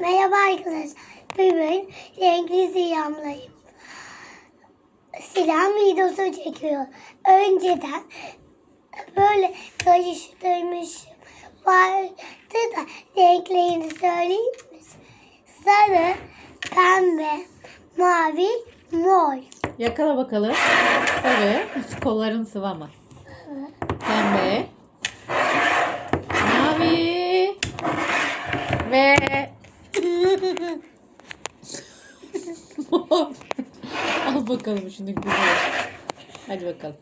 Merhaba arkadaşlar. Bugün renkli silahımlayım. Silah videosu çekiyor. Önceden böyle karıştırmışım. Vardı da renklerini söyleyeyim mi? Sarı, pembe, mavi, mor. Yakala bakalım. Sarı. Hiç kolların sıvama. Pembe. Mavi. Ve. Al bakalım şunu güzel. Hadi bakalım.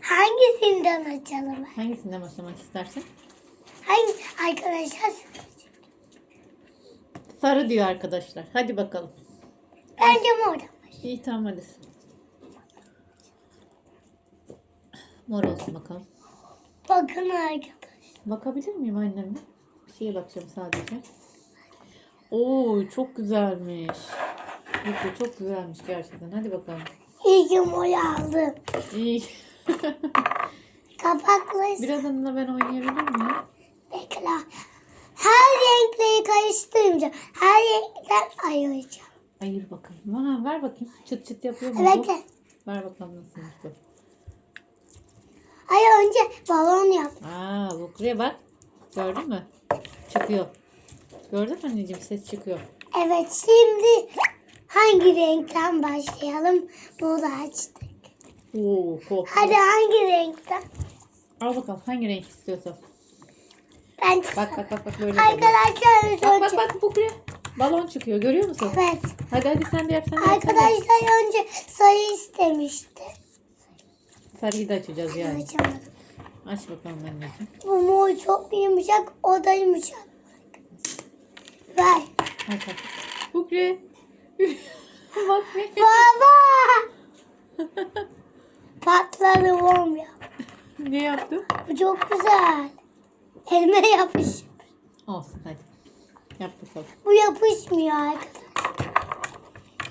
Hangisinden açalım? Hangisinden başlamak istersin? Hangi arkadaşlar? Sarı diyor arkadaşlar. Hadi bakalım. Bence mordan. İyi tamam hadi. Mor olsun bakalım. Bakın arkadaşlar. Bakabilir miyim annemle? Bir şeye bakacağım sadece. Oo çok güzelmiş. Yok çok güzelmiş gerçekten. Hadi bakalım. İyi ki aldım. İyi. Kapaklı Biraz da ben oynayabilir miyim? bekle. Her renkleri karıştırmayacağım. Her renkten ayıracağım. Ayır bakalım. Ha, ver bakayım. Çıt çıt yapıyor mu? bu? Bekle. Ver bakalım nasılmış bu. Hayır önce balon yap. Aa Lukre'ye bak. Gördün mü? Çıkıyor. Gördün mü anneciğim? Ses çıkıyor. Evet şimdi hangi renkten başlayalım? Bunu açtık. Oo korktu. Hadi hangi renkten? Al bakalım hangi renk istiyorsan. Ben Bak bak bak bak böyle. Arkadaşlar Bak önce. bak bak Lukre. Balon çıkıyor. Görüyor musun? Evet. Hadi hadi sen de yap sen de yap. sen de yap. Arkadaşlar önce sayı istemişti. Sarıyı da açacağız yani. Açamadım. Aç bakalım anneciğim. Bu mor çok yumuşak, o da yumuşak. Aç aç. Bukre. bak be. Baba! Patladı bom ya. ne yaptın? Bu çok güzel. Elime yapış. Olsun hadi. Yap bakalım. Bu yapışmıyor arkadaşlar.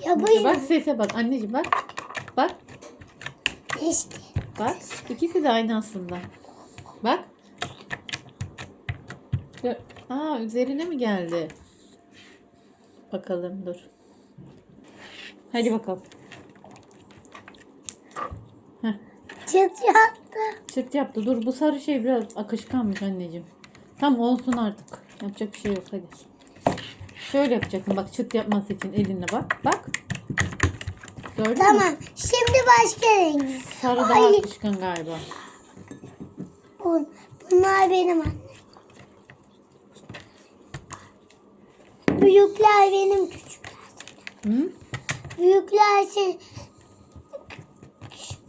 Yapışmıyor. bak sese bak anneciğim bak. Bak. İşte. Bak. İkisi de aynı aslında. Bak. Aa üzerine mi geldi? Bakalım dur. Hadi bakalım. Heh. Çıt yattı. Çıt yaptı. Dur bu sarı şey biraz akışkanmış anneciğim. Tam olsun artık. Yapacak bir şey yok hadi. Şöyle yapacaksın bak çıt yapması için elinle bak. Bak. Gördün mü? Tamam. Şimdi başka rengi. Sarı daha Ay. akışkan galiba. Bu- Bunlar benim annem. Büyükler benim küçükler. Hı? Büyükler şey,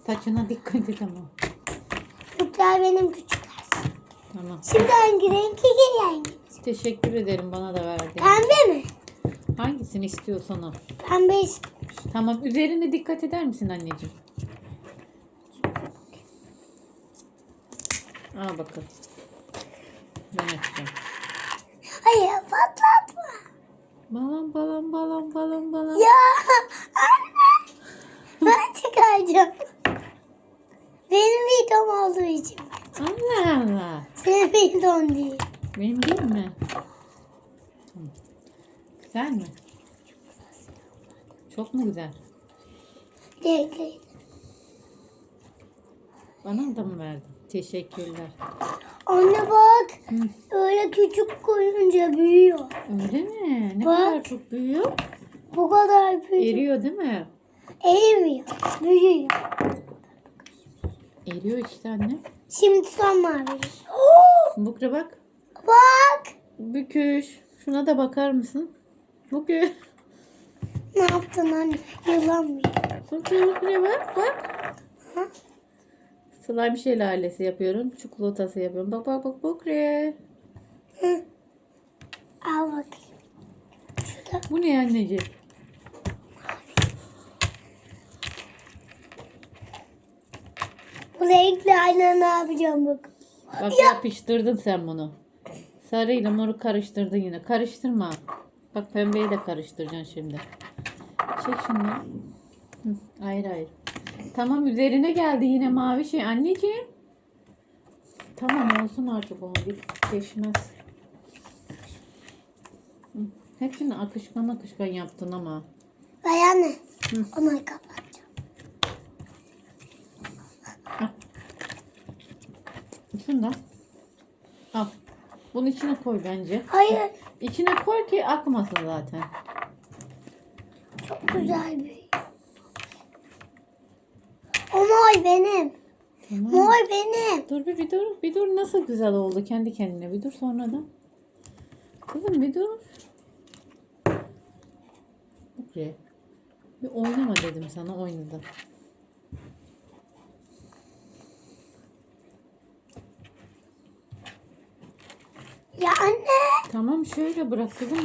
Saçına dikkat et ama. büyükler benim küçükler. Tamam. Şimdi hangi renk rengi? Teşekkür ederim bana da verdiğin. Pembe mi? Hangisini istiyorsan o. Pembe is- Tamam üzerine dikkat eder misin anneciğim? Al bakalım. Ben açacağım. Hayır patlatma. Balon balon balon balon balon. Ya anne. Ben çıkaracağım. Benim videom olduğu için. Allah Allah. Senin videon değil. Benim değil mi? Güzel mi? Çok mu güzel? Renkli. Bana da mı verdin? Teşekkürler. Anne bak. Hı. Öyle küçük koyunca büyüyor. Öyle mi? Ne Bak. kadar çok büyüyor? Bu kadar büyüyor. Eriyor değil mi? Eğmiyor. Büyüyor. Eriyor işte anne. Şimdi son mavi. Bukra bak. Bak. Büküş. Şuna da bakar mısın? Bukra. Ne yaptın anne? Yılan mı? Bukra Bukra bak bak. Ha? Slime şelalesi yapıyorum. Çikolatası yapıyorum. Bak bak bak Bukra. Hı. Al bakayım. Şurada. Bu ne anneciğim? Bu renkli ayna ne yapacağım bak. Bak yapıştırdın sen bunu. Sarıyla moru karıştırdın yine. Karıştırma. Bak pembeyi de karıştıracaksın şimdi. Çek şunu. Hı, hayır hayır. Tamam üzerine geldi yine mavi şey. Anneciğim. Tamam olsun artık onu bir. Hı, Hepsini akışkan akışkan yaptın ama. Ay anne. Hı. Onu kapatacağım. Şunu da. Al. Bunun içine koy bence. Hayır. İçine koy ki akmasın zaten. Çok güzel bir. O mor benim. Tamam. Mor benim. Dur bir, bir dur. Bir dur nasıl güzel oldu kendi kendine. Bir dur sonradan. Kızım bir dur. Buraya. Bir oynama dedim sana oynadın. Ya anne. Tamam şöyle bırak kızım.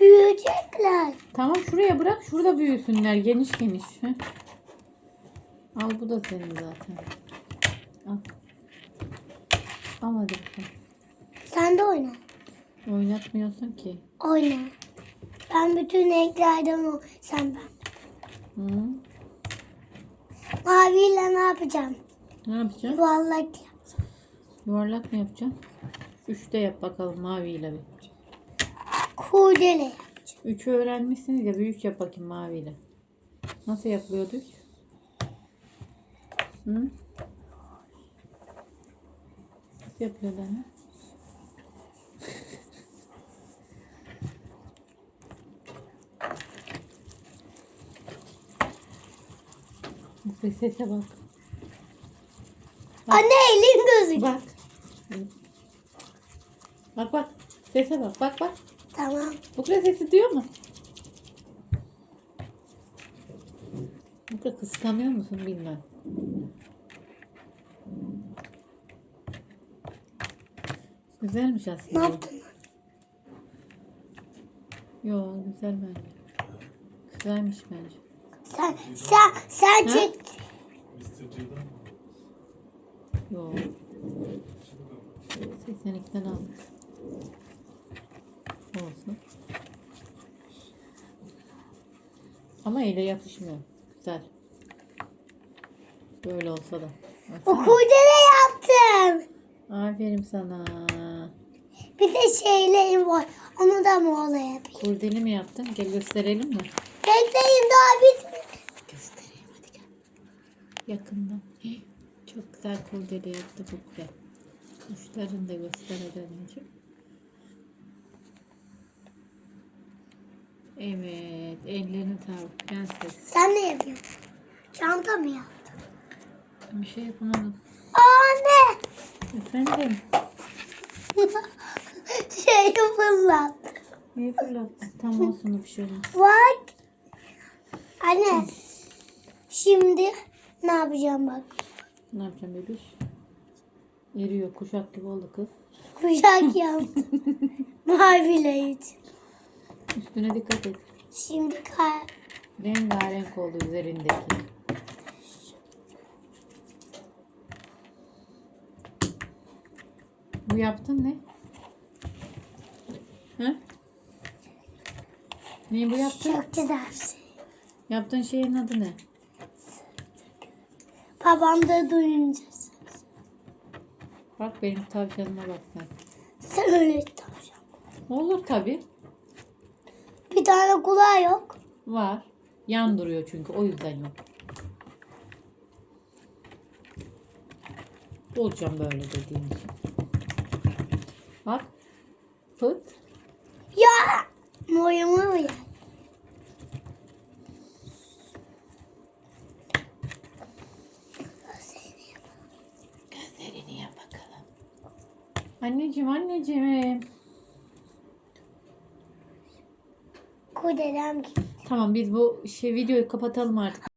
Büyüyecekler. Tamam şuraya bırak. Şurada büyüsünler geniş geniş. Heh. Al bu da senin zaten. Al. Al hadi bakalım. Sen de oyna. Oynatmıyorsun ki. Oyna. Ben bütün renklerden o. Sen ben. Hı? Maviyle ne yapacağım? Ne yapacaksın? Yuvarlak yap. Yuvarlak mı yapacaksın? Üçte yap bakalım maviyle bir. Kurdele yap. Üçü öğrenmişsiniz ya büyük yap bakayım maviyle. Nasıl yapılıyordu? Hı? Nasıl yapıyordu anne? Bak sese bak. Anne elin gözüküyor. Bak. Bak bak. Sese bak. Bak bak. Tamam. Bukra sesi diyor mu? Bukra kıskanıyor musun bilmem. Güzelmiş Ne aslında. yaptın? Yo güzel bence. Güzelmiş bence. Sen sen sen Ha? çek. Yo. 82'den aldık. Olsun. Ama ele yapışmıyor. Güzel. Böyle olsa da. O Baksana. kurdele yaptım. Aferin sana. Bir de şeylerim var. Onu da morla yapayım. Kurdeli mi yaptın? Gel gösterelim mi? Bekleyin daha bitmedi. Göstereyim hadi gel. Yakından. Çok güzel kurdele yaptı bu kule. Uçlarını da göster hadi anneciğim. Evet. Ellerini sağlık. Prenses. Sen ne yapıyorsun? Çanta mı yaptın? Bir şey yapamadım. Anne. Efendim. Şeyi fırlattı. Niye fırlattın? Tam olsun da bir şey olmaz. Bak. Anne. Şimdi ne yapacağım bak. Ne yapacağım bebiş? Eriyor. Kuşak gibi oldu kız. Kuşak yaptım. Maviyle. Üstüne dikkat et. Şimdi kar. Rengarenk oldu üzerindeki. Bu yaptın ne? Ha? Ne bu yaptın? Çok güzel. Yaptığın şeyin adı ne? Babam da duyunca. Bak benim tavşanıma bak sen. Sen öyle tavşan. Olur tabi. Bir tane kulağı yok. Var. Yan duruyor çünkü o yüzden yok. Olacağım böyle dediğim için. Bak. Fıt. Ya. Moyumu mu ya? Gözlerini yap bakalım. Anneciğim anneciğim. Kurdelem gitti. Tamam biz bu şey videoyu kapatalım artık.